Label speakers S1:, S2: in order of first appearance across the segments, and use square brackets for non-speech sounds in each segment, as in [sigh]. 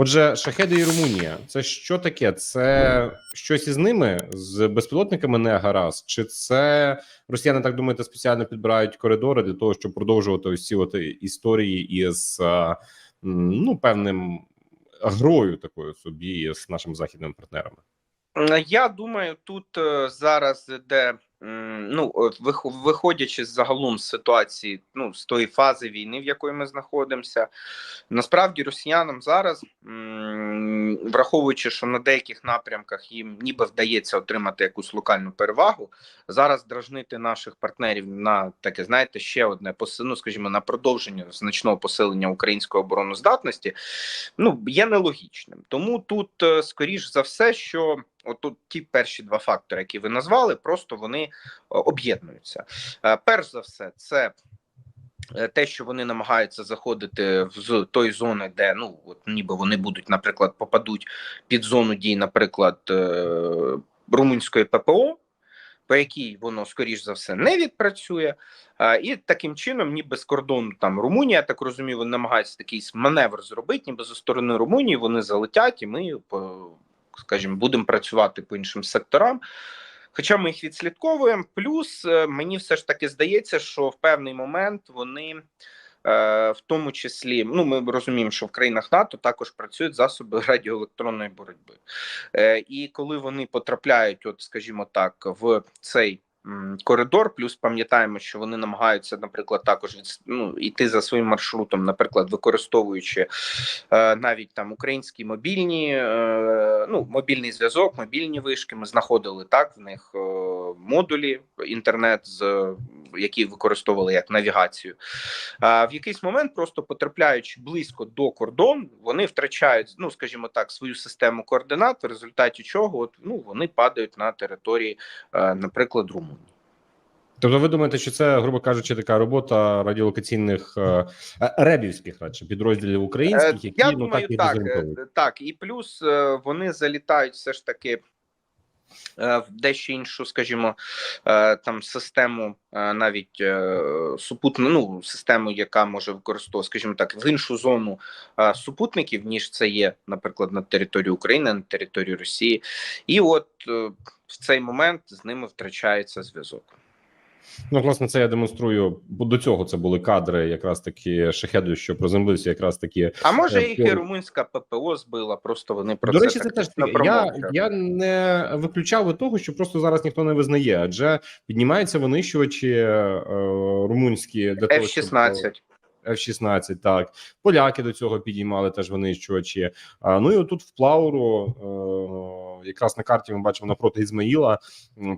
S1: Отже, шахеди і Румунія це що таке? Це щось із ними з безпілотниками не гаразд? Чи це росіяни так думаєте, спеціально підбирають коридори для того, щоб продовжувати ці от історії із ну певним грою такою собі з нашими західними партнерами?
S2: Е, Я думаю, тут е, зараз іде, м, ну виходячи з загалом з ситуації, ну з тої фази війни, в якої ми знаходимося, насправді росіянам зараз, враховуючи, що на деяких напрямках їм ніби вдається отримати якусь локальну перевагу, зараз дражнити наших партнерів на таке, знаєте, ще одне ну, скажімо, на продовження значного посилення української обороноздатності, ну є нелогічним. Тому тут, е, скоріш за все, що отут ті перші два фактори, які ви назвали, просто вони е, об'єднуються. Е, Перш за все, це е, те, що вони намагаються заходити з тої зони, де ну от ніби вони будуть, наприклад, попадуть під зону дій, наприклад, румунської ППО. По якій воно скоріш за все не відпрацює, і таким чином, ніби з кордону там Румунія, я так розумію, вони намагаються такий маневр зробити, ніби зі сторони Румунії вони залетять, і ми скажімо, будемо працювати по іншим секторам. Хоча ми їх відслідковуємо. Плюс е, мені все ж таки здається, що в певний момент вони. е, В тому числі, ну ми розуміємо, що в країнах НАТО також працюють засоби [laughs] радіоелектронної боротьби, Е, і коли вони потрапляють, от скажімо так, в цей коридор, плюс пам'ятаємо, що вони намагаються, наприклад, також від, ну, йти за своїм маршрутом, наприклад, використовуючи е, навіть там українські мобільні, е, ну мобільний зв'язок, мобільні вишки. Ми знаходили так в них е, модулі інтернет, з які використовували як навігацію. А в якийсь момент, просто потрапляючи близько до кордону, вони втрачають, ну скажімо так, свою систему координат, в результаті чого от, ну вони падають на території, е, наприклад, Румунії.
S1: Тобто, ви думаєте, що це, грубо кажучи, така робота радіолокаційних е, е, ребівських радше підрозділів українських, які
S2: Я
S1: ну
S2: думаю,
S1: так і
S2: так, так, і плюс вони залітають все ж таки. Е, В дещо іншу, скажімо, е, там систему, е, навіть супутну, ну систему, яка може використовувати, скажімо так, в іншу зону супутників, ніж це є, наприклад, на території України, на території Росії, і от в цей момент з ними втрачається зв'язок.
S1: Ну, власне, це я демонструю. Бо до цього це були кадри, якраз таки шахеду, що приземлився, якраз таки.
S2: А може
S1: Е,
S2: їх і румунська ППО збила, просто вони про
S1: До
S2: це
S1: речі, це теж. Я, я не виключав того, що просто зараз ніхто не визнає, адже піднімаються винищувачі е, румунські для того,
S2: F-16.
S1: F-16, так поляки до цього підіймали теж винищувачі. А, ну і отут в Плауру, е, якраз на карті ми бачимо напроти Ізмаїла,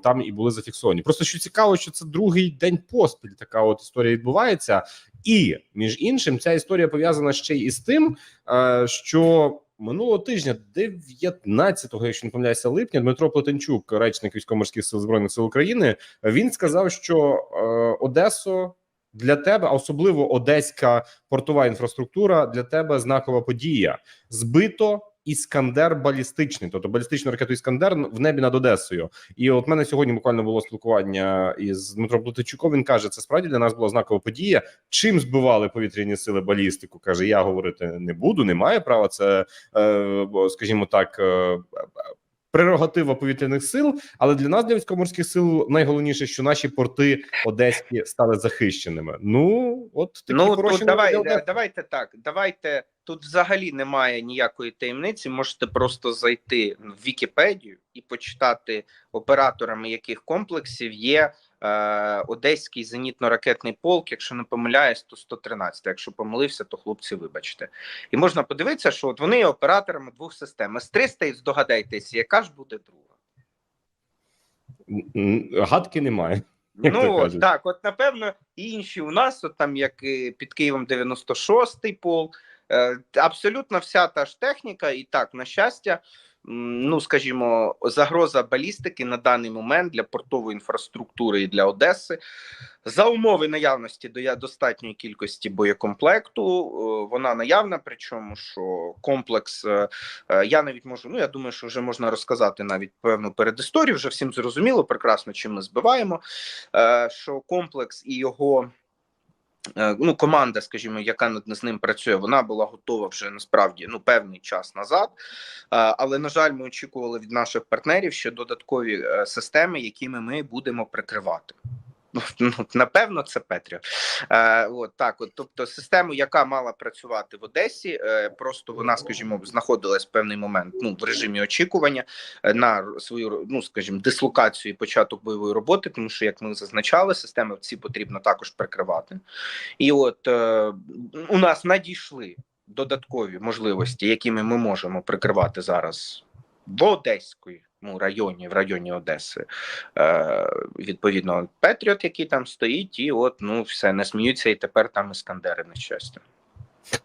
S1: там і були зафіксовані. Просто що цікаво, що це другий день поспіль. Така от історія відбувається, і між іншим, ця історія пов'язана ще й із тим, е, що. Минулого тижня, 19-го, якщо не помиляюся, липня, Дмитро Плетенчук, речник військово-морських сил збройних сил України, він сказав, що е, Одесо для тебе, а особливо одеська портова інфраструктура, для тебе знакова подія. Збито іскандер балістичний, тобто балістичну ракету Іскандер в небі над Одесою. І от мене сьогодні буквально було спілкування із Дмитром Плотичуком. Він каже, це справді для нас була знакова подія. Чим збивали повітряні сили балістику? каже: я говорити не буду, не маю права. Це е, скажімо так. е, Прерогатива повітряних сил, але для нас, для військово-морських сил, найголовніше, що наші порти одеські стали захищеними. Ну от такі
S2: Ну
S1: хороші
S2: тут давай, давайте так. Давайте тут взагалі немає ніякої таємниці. Можете просто зайти в Вікіпедію і почитати операторами яких комплексів є е, Одеський зенітно-ракетний полк. Якщо не помиляюсь, то 113. Якщо помилився, то хлопці, вибачте. І можна подивитися, що от вони є операторами двох систем. С-300, і здогадайтеся, яка ж буде друга.
S1: Гадки немає. [laughs] Як
S2: Ну так, от напевно, інші у нас, от там як під Києвом 96-й полк, абсолютно вся та ж техніка, і так, на щастя, ну скажімо, загроза балістики на даний момент для портової інфраструктури і для Одеси. За умови наявності до достатньої кількості боєкомплекту, е, вона наявна. Причому що комплекс, е, е, я навіть можу. Ну я думаю, що вже можна розказати навіть певну передісторію. Вже всім зрозуміло прекрасно, чим ми збиваємо. е, Що комплекс і його е, ну, команда, скажімо, яка над з ним працює, вона була готова вже насправді ну певний час назад. Е, Але на жаль, ми очікували від наших партнерів ще додаткові е, системи, якими ми будемо прикривати. Ну, напевно, це Петріо. Е, от так, от, тобто, систему, яка мала працювати в Одесі, е, просто вона, скажімо, знаходилась в певний момент ну, в режимі очікування е, на свою ну, скажімо, дислокацію і початок бойової роботи, тому що, як ми зазначали, системи ці потрібно також прикривати. І от е, у нас надійшли додаткові можливості, якими ми можемо прикривати зараз в Одеської ну, районі, в районі Одеси. Е, відповідно, Петріот, який там стоїть, і от ну все не сміються, і тепер там іскандери на щастя.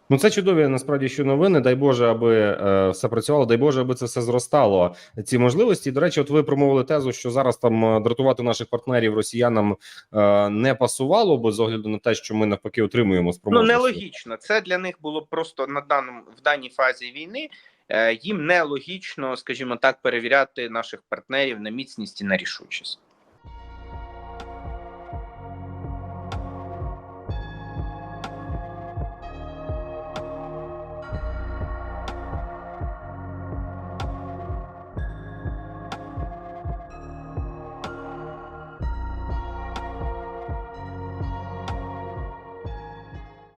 S1: Ну це чудові насправді що новини. Дай Боже, аби е, все працювало. Дай Боже, аби це все зростало. Ці можливості. До речі, от ви промовили тезу, що зараз там е, дратувати наших партнерів росіянам е, не пасувало, бо з огляду на те, що ми навпаки отримуємо
S2: Ну
S1: спроможності.
S2: нелогічно. Це для них було просто на даному в даній фазі війни. Е, їм нелогічно, скажімо так, перевіряти наших партнерів на міцність і на рішучість.